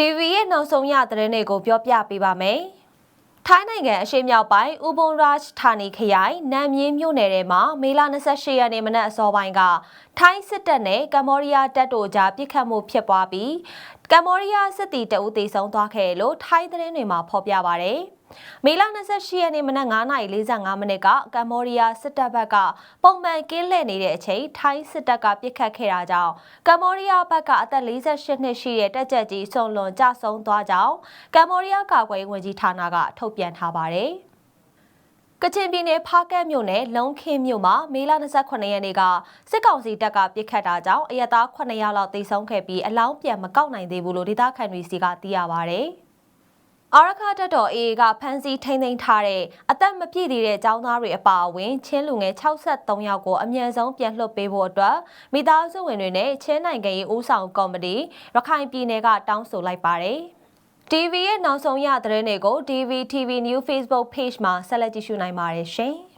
TV ရဲ့နောက်ဆုံးရသတင်းတွေကိုပြောပြပေးပါမယ်။ထိုင်းနိုင်ငံအရှေ့မြောက်ပိုင်းဥပုံရာချ်ဌာနီခရိုင်နမ်မြင်းမြို့နယ်ထဲမှာမေလ28ရက်နေ့မနက်အစောပိုင်းကထိုင်းစစ်တပ်နဲ့ကမ္ဘောဒီးယားတပ်တို့ကြားပစ်ခတ်မှုဖြစ်ပွားပြီး ကမ္ဘောဒီးယားစစ်တီတအုပ်သေဆုံးသွားခဲ့တယ်လို့ထိုင်းသတင်းတွေမှာဖော်ပြပါဗျ။မေလ28ရက်နေ့မနက်9:45မိနစ်ကကမ္ဘောဒီးယားစစ်တပ်ဘက်ကပုံမှန်ကင်းလှည့်နေတဲ့အချိန်ထိုင်းစစ်တပ်ကပစ်ခတ်ခဲ့တာကြောင့်ကမ္ဘောဒီးယားဘက်ကအသက်48နှစ်ရှိတဲ့တပ်ကြပ်ကြီးဆွန်လွန်ကြဆုံးသွားကြောင်းကမ္ဘောဒီးယားကာကွယ်ရေးဝန်ကြီးဌာနကထုတ်ပြန်ထားပါတယ်။က ချင်ပြည်နယ်ဖားကတ်မြို့နယ်လုံခင်းမြို့မှာမေလ28ရက်နေ့ကစစ်ကောင်စီတပ်ကပစ်ခတ်တာကြောင့်အရသား9ယောက်လောက်သေဆုံးခဲ့ပြီးအလောင်းပြန်မကောက်နိုင်သေးဘူးလို့ဒေသခံတွေစီကသိရပါဗျ။အာရခတက်တော် AA ကဖမ်းဆီးထိန်းသိမ်းထားတဲ့အသက်မပြည့်သေးတဲ့ចောင်းသားတွေအပါအဝင်ချင်းလူငယ်63ယောက်ကိုအမြန်ဆုံးပြန်လွှတ်ပေးဖို့အတွက်မိသားစုဝင်တွေနဲ့ချင်းနိုင်ငံရေးဦးဆောင်ကော်မတီရခိုင်ပြည်နယ်ကတောင်းဆိုလိုက်ပါတယ်။ TV ရဲ့နောက်ဆုံးရသတင်းတွေကို DV TV New Facebook Page မှာဆက်လက်ကြည့်ရှုနိုင်ပါတယ်ရှင်။